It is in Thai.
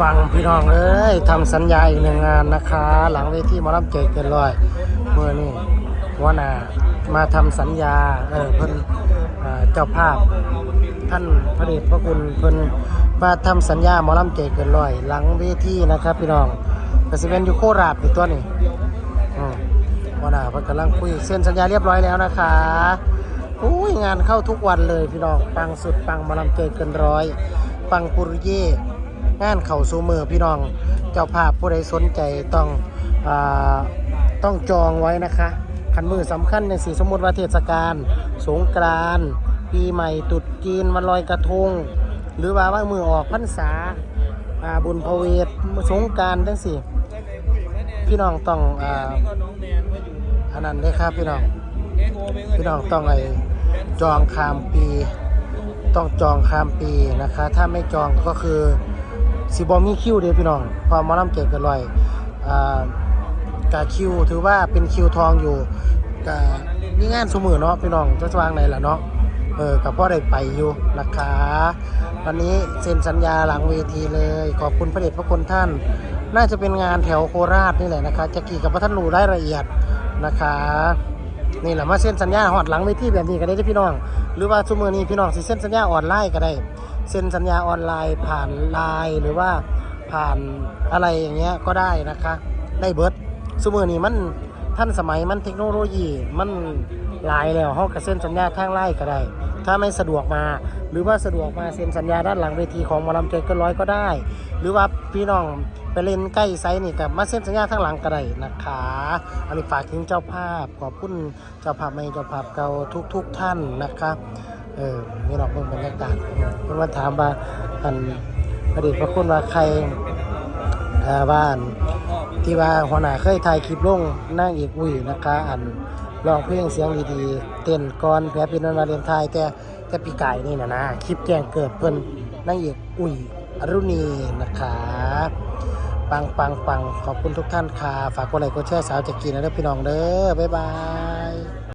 ฟังพี่น้องเอ้ยทำสัญญาอีกหนึ่งงานนะคะ หลังเวทีหมอลำเจเกินร้อยเมื่อนี่หัวหน้ามาทำสัญญาเออเพิ่นเจ้าภาพท่านพระเดชพระคุณเพิ่นมาทำสัญญาหมอลำเจเกินร้อย หลังเวทีนะครับ พี่น้องกสิเป็นอยู่โคราชในตัวนี้อืมหัวหน้าเพิ่นกำลังคุยเซ็นสัญญาเรียบร้อยแล้วนะคะอุ้ยงานเข้าทุกวันเลยพี่น้องปังสุดปังมอลำเจเกินร้อย ปังปุริเย่ งานเข่าซูมือพี่น้อง เจ้าภาพผู้ใดสนใจต้องอต้องจองไว้นะคะคันมือสำคัญในสีสมมติว่าเทศกาลสงกรานต์ปีใหม่ตรุษจีนวันลอยกระทง หรือว่าว่ามือออกพรรษาบุญพเวทสงกรารทั้งสี่พี่น้องต้องอ่าอันนั้นเลยครับพี่น้องพี่น้องต้องไอจองข้ามปี ต้องจองข้ามปีนะคะ ถ้าไม่จองก็คือ สิบอมีคิวเดียวพี่น้องพอหมาลำเก่งกันลอยอ่ากาคิวถือว่าเป็นคิวทองอยู่กามีงานสมือเนาะพี่น้องจะสว่างไหนล่ะเนาะเออกับพ่อได้ไปอยู่นะคะวันนี้เซ็นสัญญาหลังเวทีเลย ขอบคุณพระเดชพระคุณท่าน น่าจะเป็นงานแถวโคราชนี่แหละนะคะจะกี่กับพระท่านรู้ได้ละเอียดนะคะนี่แหละมาเซ็นสัญญาหอดหลังเวทีแบบนี้ก็ได้เด้พี่น้อง หรือว่าชั่วโมงนี้พี่น้องสิเซ็นสัญญาออนไลน์ก็ได้ เซ็นสัญญาออนไลน์ผ่านไลน์หรือว่าผ่านอะไรอย่างเงี้ยก็ได้นะคะ ได้เบิร์ดชั่วโมงนี้มันท่านสมัยมันเทคโนโลยีมันหลายแล้วเฮาก็เซ็นสัญญาทางไลน์ก็ได้ ถ้าไม่สะดวกมา หรือว่าสะดวกมาเซ็นสัญญาด้านหลังเวทีของมอลำใจเกินร้อยก็ได้ หรือว่าพี่น้องไปเล่นใกล้ไซส์นี่กับมาเซ็นสัญญาทางหลังก็ได้นะคะอันนี้ฝากถึงเจ้าภาพขอบคุณเจ้าภาพใหม่เจ้าภาพเก่าทุก ๆทท่านนะคะ เออนี่เราเพิ่งบรรยากาศเพิ่นมาถามว่าอันประเด็พระคุณว่าใครอ่าบ้านที่ว่าหัวหน้าเคยถ่ายคลิปลงนั่งเอกอุ้ยนะคะ อันรองเพลงเสียงดีๆ เต้นก่อนแพ้เป็นวันวาเลนไทน์แต่แต่ปีกายนี่นะนะคลิปแจ้งเกิดเพิ่นนั่งเอกอุ้ยอรุณีนะคะปังปังปังขอบคุณทุกท่านค่ะ ฝากกดไลค์กดแชร์สาวจากกีนะเด้อพี่น้องเด้อบ๊ายบาย